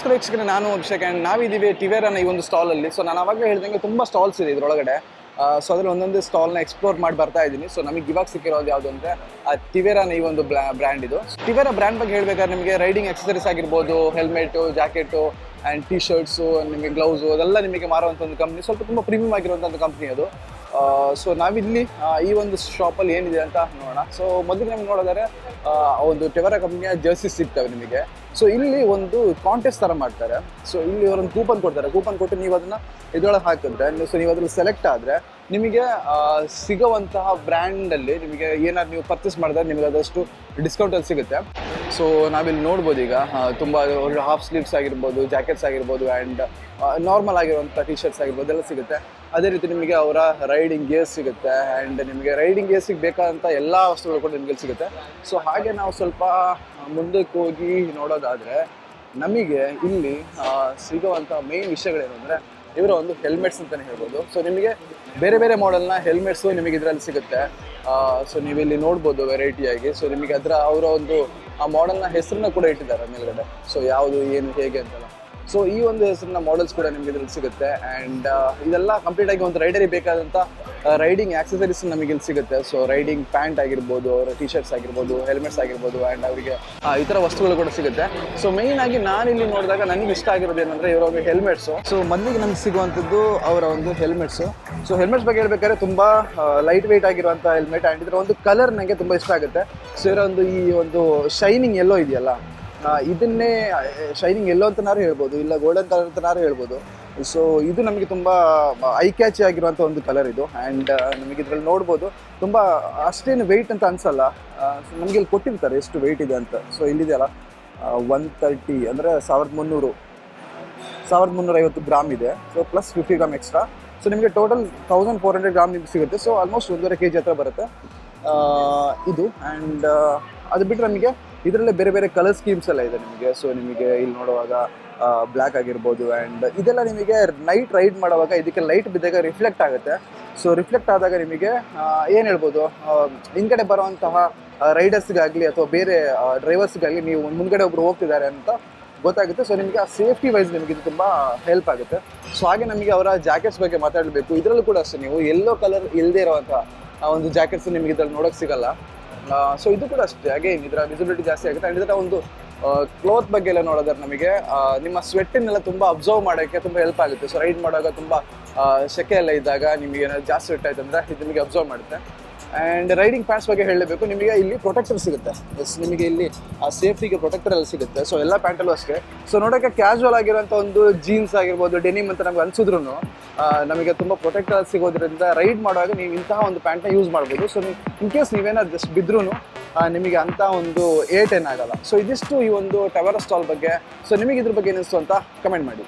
ನಮಸ್ಕಾರ ವೀಕ್ಷಕರೇ, ನಾನು ಅಭಿಷೇಕ್ ಆ್ಯಂಡ್ ನಾವಿದ್ದೀವಿ ಟಿವೇರನ ಈ ಒಂದು ಸ್ಟಾಲಲ್ಲಿ ಸೊ ನಾನು ಅವಾಗ ಹೇಳ್ದಂಗೆ ತುಂಬ ಸ್ಟಾಲ್ಸ್ ಇದೆ ಇದರೊಳಗಡೆ. ಸೊ ಅದರಲ್ಲಿ ಒಂದೊಂದು ಸ್ಟಾಲ್ನ ಎಕ್ಸ್ಪ್ಲೋರ್ ಮಾಡಿ ಬರ್ತಾ ಇದ್ದೀನಿ. ಸೊ ನಮಗೆ ಇವಾಗ ಸಿಕ್ಕಿರೋದು ಯಾವುದು ಅಂದರೆ, ಆ ಟಿವೇರಾನ ಈ ಒಂದು ಬ್ರ್ಯಾಂಡ್ ಇದು. ಟಿವೇರಾ ಬ್ರ್ಯಾಂಡ್ ಬಗ್ಗೆ ಹೇಳಬೇಕಾದ್ರೆ ನಿಮಗೆ ರೈಡಿಂಗ್ ಎಕ್ಸಸರೀಸ್ ಆಗಿರ್ಬೋದು helmet jacket and T shirts ನಿಮಗೆ ಗ್ಲೌಸು ಅದೆಲ್ಲ ನಿಮಗೆ ಮಾರುವಂಥ ಒಂದು ಕಂಪ್ನಿ ಸ್ವಲ್ಪ ತುಂಬ ಪ್ರೀಮಿಯಮ್ ಆಗಿರುವಂಥ ಒಂದು ಕಂಪ್ನಿ ಅದು. ಸೊ ನಾವಿಲ್ಲಿ ಈ ಒಂದು ಶಾಪಲ್ಲಿ ಏನಿದೆ ಅಂತ ನೋಡೋಣ. ಸೊ ಮೊದಲು ನಿಮ್ಗೆ ನೋಡೋದಾದ್ರೆ ಒಂದು ಟೆವರ ಕಂಪ್ನಿಯ ಜರ್ಸಿ ಸಿಗ್ತವೆ ನಿಮಗೆ. ಸೊ ಇಲ್ಲಿ ಒಂದು ಕಾಂಟೆಸ್ಟ್ ಥರ ಮಾಡ್ತಾರೆ. ಸೊ ಇಲ್ಲಿ ಅವರೊಂದು ಕೂಪನ್ ಕೊಡ್ತಾರೆ. ಕೂಪನ್ ಕೊಟ್ಟು ನೀವು ಅದನ್ನು ಇದ್ರೊಳಗೆ ಹಾಕಿದ್ರೆ ಸೊ ನೀವು ಅದ್ರಲ್ಲಿ ಸೆಲೆಕ್ಟ್ ಆದರೆ, ನಿಮಗೆ ಸಿಗುವಂತಹ ಬ್ರ್ಯಾಂಡಲ್ಲಿ ನಿಮಗೆ ಏನಾದ್ರು ನೀವು ಪರ್ಚೇಸ್ ಮಾಡಿದ್ರೆ ನಿಮಗೆ ಅದಷ್ಟು ಡಿಸ್ಕೌಂಟಲ್ಲಿ ಸಿಗುತ್ತೆ. ಸೊ ನಾವಿಲ್ಲಿ ನೋಡ್ಬೋದು ಈಗ ತುಂಬ ಹಾಫ್ ಸ್ಲೀವ್ಸ್ ಆಗಿರ್ಬೋದು ಜಾಕೆಟ್ಸ್ ಆಗಿರ್ಬೋದು ಆ್ಯಂಡ್ ನಾರ್ಮಲ್ ಆಗಿರುವಂಥ ಟಿ ಶರ್ಟ್ಸ್ ಆಗಿರ್ಬೋದು ಎಲ್ಲ ಸಿಗುತ್ತೆ. ಅದೇ ರೀತಿ ನಿಮಗೆ ಅವರ ರೈಡಿಂಗ್ ಗೇರ್ಸ್ ಸಿಗುತ್ತೆ ಆ್ಯಂಡ್ ನಿಮಗೆ ರೈಡಿಂಗ್ ಗೇರ್ಸಿಗೆ ಬೇಕಾದಂಥ ಎಲ್ಲ ವಸ್ತುಗಳು ಕೂಡ ನಿಮಗೆ ಸಿಗುತ್ತೆ. ಸೊ ಹಾಗೆ ನಾವು ಸ್ವಲ್ಪ ಮುಂದಕ್ಕೆ ಹೋಗಿ ನೋಡೋದಾದರೆ ನಮಗೆ ಇಲ್ಲಿ ಸಿಗುವಂಥ ಮೇನ್ ವಿಷಯಗಳೇನು ಅಂದರೆ ಇವರ ಒಂದು ಹೆಲ್ಮೆಟ್ಸ್ ಅಂತಲೇ ಹೇಳ್ಬೋದು. ಸೊ ನಿಮಗೆ ಬೇರೆ ಬೇರೆ ಮಾಡೆಲ್ನ ಹೆಲ್ಮೆಟ್ಸು ನಿಮಗೆ ಇದರಲ್ಲಿ ಸಿಗುತ್ತೆ. ಸೊ ನೀವು ಇಲ್ಲಿ ನೋಡ್ಬೋದು ವೆರೈಟಿಯಾಗಿ ಸೊ ನಿಮಗೆ ಅದರ ಅವರ ಒಂದು, ಆ ಮಾಡೆಲ್ನ ಹೆಸರನ್ನ ಕೂಡ ಇಟ್ಟಿದ್ದಾರೆ ಮೇಲ್ಗಡೆ. ಸೊ ಯಾವುದು, ಏನು, ಹೇಗೆ ಅಂತೆಲ್ಲ. ಸೊ ಈ ಒಂದು ಹೆಸರಿನ ಮಾಡೆಲ್ಸ್ ಕೂಡ ನಿಮಗೆ ಇದರಲ್ಲಿ ಸಿಗುತ್ತೆ. ಆ್ಯಂಡ್ ಇದೆಲ್ಲ ಕಂಪ್ಲೀಟಾಗಿ ಒಂದು ರೈಡರಿಗೆ ಬೇಕಾದಂಥ ರೈಡಿಂಗ್ ಆಕ್ಸೆಸರೀಸ್ ನಮಗೆ ಇಲ್ಲಿ ಸಿಗುತ್ತೆ. ಸೊ ರೈಡಿಂಗ್ ಪ್ಯಾಂಟ್ ಆಗಿರ್ಬೋದು, ಅವರ ಟಿ ಶರ್ಟ್ಸ್ ಆಗಿರ್ಬೋದು ಹೆಲ್ಮೆಟ್ಸ್ ಆಗಿರ್ಬೋದು ಆ್ಯಂಡ್ ಅವರಿಗೆ ಥರ ವಸ್ತುಗಳು ಕೂಡ ಸಿಗುತ್ತೆ. ಸೊ ಮೇಯ್ನ್ ಆಗಿ ನಾನು ಇಲ್ಲಿ ನೋಡಿದಾಗ ನನಗೆ ಇಷ್ಟ ಆಗಿರೋದು ಏನಂದ್ರೆ ಇವರ ಹೆಲ್ಮೆಟ್ಸು ಸೊ ಮೊದಲಿಗೆ ನಮ್ಗೆ ಸಿಗುವಂಥದ್ದು ಅವರ ಒಂದು ಹೆಲ್ಮೆಟ್ಸು ಸೊ ಹೆಲ್ಮೆಟ್ಸ್ ಬಗ್ಗೆ ಹೇಳ್ಬೇಕಾದ್ರೆ ತುಂಬ ಲೈಟ್ ವೆಯ್ಟ್ ಆಗಿರುವಂಥ ಹೆಲ್ಮೆಟ್ ಆ್ಯಂಡ್ ಇದರ ಒಂದು ಕಲರ್ ನನಗೆ ತುಂಬ ಇಷ್ಟ ಆಗುತ್ತೆ. ಸೊ ಇದರ ಒಂದು ಈ ಒಂದು ಶೈನಿಂಗ್ ಎಲ್ಲೋ ಇದೆಯಲ್ಲ ಇದನ್ನೇ ಶೈನಿಂಗ್ ಎಲ್ಲೋ ಅಂತನಾರು ಹೇಳ್ಬೋದು, ಇಲ್ಲ ಗೋಲ್ಡನ್ ಕಲರ್ ಅಂತನಾರು ಹೇಳ್ಬೋದು. ಸೊ ಇದು ನಮಗೆ ತುಂಬ ಐ ಕ್ಯಾಚಿ ಆಗಿರುವಂಥ ಒಂದು ಕಲರ್ ಇದು. ಆ್ಯಂಡ್ ನಮಗೆ ಇದರಲ್ಲಿ ನೋಡ್ಬೋದು. ತುಂಬ, ಅಷ್ಟೇನು ವೆಯ್ಟ್ ಅಂತ ಅನ್ಸಲ್ಲ. ನಮಗೆ ಇಲ್ಲಿ ಕೊಟ್ಟಿರ್ತಾರೆ ಎಷ್ಟು ವೆಯ್ಟ್ ಇದೆ ಅಂತ. ಸೊ ಇಲ್ಲಿದೆಯಲ್ಲ ಒನ್ ತರ್ಟಿ ಅಂದರೆ ಸಾವಿರದ ಮುನ್ನೂರು. ಸಾವಿರದ ಮುನ್ನೂರ ಐವತ್ತು ಗ್ರಾಮ್ ಇದೆ. So plus fifty gram extra so ನಿಮಗೆ total thousand four hundred gram ನಿಮ್ಗೆ ಸಿಗುತ್ತೆ. ಸೊ ಆಲ್ಮೋಸ್ಟ್ ಒಂದೂವರೆ ಕೆ ಜಿ ಹತ್ರ ಬರುತ್ತೆ. ಇದು. ಆ್ಯಂಡ್ ಅದು ಬಿಟ್ಟರೆ ನಮಗೆ ಇದರಲ್ಲೇ ಬೇರೆ ಬೇರೆ ಕಲರ್ ಸ್ಕೀಮ್ಸ್ ಎಲ್ಲ ಇದೆ ನಿಮಗೆ. ಸೊ ನಿಮಗೆ ಇಲ್ಲಿ ನೋಡುವಾಗ ಬ್ಲ್ಯಾಕ್ ಆಗಿರ್ಬೋದು ಆ್ಯಂಡ್ ಇದೆಲ್ಲ ನಿಮಗೆ ನೈಟ್ ರೈಡ್ ಮಾಡುವಾಗ ಇದಕ್ಕೆ ಲೈಟ್ ಬಿದ್ದಾಗ ರಿಫ್ಲೆಕ್ಟ್ ಆಗುತ್ತೆ. ಸೊ ರಿಫ್ಲೆಕ್ಟ್ ಆದಾಗ ನಿಮಗೆ ಏನು ಹೇಳ್ಬೋದು ಹಿಂದ್ಗಡೆ ಬರುವಂತಹ ರೈಡರ್ಸ್ಗಾಗಲಿ ಅಥವಾ ಬೇರೆ ಡ್ರೈವರ್ಸ್ಗಾಗಲಿ ನೀವು ಮುಂದ್ಗಡೆ ಒಬ್ರು ಹೋಗ್ತಿದ್ದಾರೆ ಅಂತ ಗೊತ್ತಾಗುತ್ತೆ. ಸೊ ನಿಮಗೆ ಆ ಸೇಫ್ಟಿ ವೈಸ್ ನಿಮಗೆ ಇದು ತುಂಬ ಹೆಲ್ಪ್ ಆಗುತ್ತೆ. ಸೊ ಹಾಗೆ ನಮಗೆ ಅವರ ಜಾಕೆಟ್ಸ್ ಬಗ್ಗೆ ಮಾತಾಡಬೇಕು. ಇದರಲ್ಲೂ ಕೂಡ ಅಷ್ಟೇ ನೀವು ಎಲ್ಲೋ ಕಲರ್ ಇಲ್ಲದೆ ಇರುವಂಥ ಒಂದು ಜಾಕೆಟ್ಸ್ ನಿಮಗೆ ಇದ್ರಲ್ಲಿ ನೋಡೋಕೆ ಸಿಗಲ್ಲ. ಸೊ ಇದು ಕೂಡ ಅಷ್ಟೇ. ಅಗೇನ್ ಇದರ ವಿಸಿಬಿಲಿಟಿ ಜಾಸ್ತಿ ಆಗುತ್ತೆ. ಆ್ಯಂಡ್ ಇದರ ಒಂದು ಕ್ಲೋತ್ ಬಗ್ಗೆ ಎಲ್ಲ ನೋಡೋದ್ರೆ ನಮಗೆ ನಿಮ್ಮ ಸ್ವೆಟ್ಟನ್ನೆಲ್ಲ ತುಂಬ ಅಬ್ಸರ್ವ್ ಮಾಡೋಕ್ಕೆ ತುಂಬ ಹೆಲ್ಪ್ ಆಗುತ್ತೆ. ಸೊ ರೈಡ್ ಮಾಡುವಾಗ ತುಂಬ ಸೆಕೆ ಎಲ್ಲ ಇದ್ದಾಗ ನಿಮಗೆ ಏನಾದ್ರು ಜಾಸ್ತಿ ಸ್ವೆಟ್ ಆಯ್ತು ಅಂದರೆ ಇದು ನಿಮಗೆ ಅಬ್ಸರ್ವ್ ಮಾಡುತ್ತೆ. ಆ್ಯಂಡ್ ರೈಡಿಂಗ್ ಪ್ಯಾಂಟ್ಸ್ ಬಗ್ಗೆ ಹೇಳಬೇಕು ನಿಮಗೆ ಇಲ್ಲಿ ಪ್ರೊಟೆಕ್ಟರ್ ಸಿಗುತ್ತೆ. ಎಸ್ ನಿಮಗೆ ಇಲ್ಲಿ, ಆ ಸೇಫ್ಟಿಗೆ ಪ್ರೊಟೆಕ್ಟರ್ ಎಲ್ಲ ಸಿಗುತ್ತೆ. ಸೊ ಎಲ್ಲ ಪ್ಯಾಂಟಲ್ಲೂ ಅಷ್ಟೇ. ಸೊ ನೋಡೋಕೆ ಕ್ಯಾಶುವಲ್ ಆಗಿರುವಂಥ ಒಂದು ಜೀನ್ಸ್ ಆಗಿರ್ಬೋದು ಡೆನಿಮ್ ಅಂತ ನಮ್ಗೆ ಅನಿಸಿದ್ರು ನಮಗೆ ತುಂಬ ಪ್ರೊಟೆಕ್ಟರ್ ಸಿಗೋದ್ರಿಂದ ರೈಡ್ ಮಾಡುವಾಗ ನೀವು ಇಂತಹ ಒಂದು ಪ್ಯಾಂಟ್ನ ಯೂಸ್ ಮಾಡ್ಬೋದು. ಸೊ ಇನ್ ಕೇಸ್ ನೀವೇನಾದ್ರು ಜಸ್ಟ್ ಬಿದ್ರೂ ನಿಮಗೆ ಅಂಥ ಒಂದು ಏಟ್ ಏನಾಗಲ್ಲ ಸೊ ಇದಿಷ್ಟು ಈ ಒಂದು ಟವರ್ ಸ್ಟಾಲ್ ಬಗ್ಗೆ. ಸೊ ನಿಮಗೆ ಇದ್ರ ಬಗ್ಗೆ ಏನಿಸ್ತು ಅಂತ ಕಮೆಂಟ್ ಮಾಡಿ.